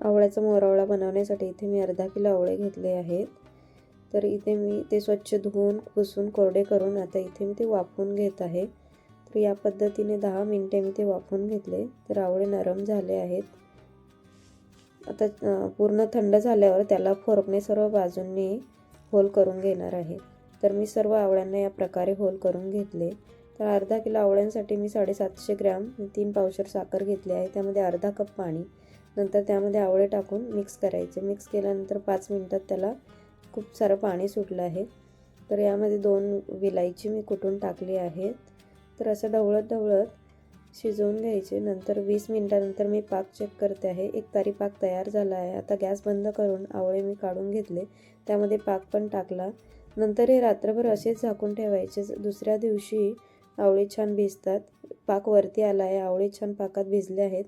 आवळ्याचा मोरावळा बनवण्यासाठी इथे मी अर्धा किलो आवळे घेतले आहेत. तर इथे मी ते स्वच्छ धुवून पुसून कोरडे करून आता इथे मी ते वाफवून घेत आहे. तर या पद्धतीने दहा मिनटे मी ते वाफवून घेतले. तर आवळे नरम झाले आहेत. आता पूर्ण थंड झाल्यावर त्याला फोरकने सर्व बाजूंनी होल करून घेणार आहे. तर मी सर्व आवळ्यांना या प्रकारे होल करून घेतले. तर अर्धा किलो आवळ्यांसाठी मी साडेसातशे ग्रॅम तीन पावशर साखर घेतली आहे. त्यामध्ये अर्धा कप पाणी नंतर त्यामध्ये आवळे टाकून मिक्स करायचे. मिक्स केल्यानंतर पाच मिनटात त्याला खूप सारं पाणी सुटलं आहे. तर यामध्ये दोन विलायची मी कुटून टाकली आहेत. तर असं ढवळत ढवळत शिजवून घ्यायचे. नंतर वीस मिनटानंतर मी पाक चेक करते आहे. एक तारी पाक तयार झाला आहे. आता गॅस बंद करून आवळे मी काढून घेतले. त्यामध्ये पाक पण टाकला. नंतर हे रात्रभर असेच झाकून ठेवायचे. दुसऱ्या दिवशी आवळे छान भिजतात. पाक वरती आला आहे. आवळे छान पाकात भिजले आहेत.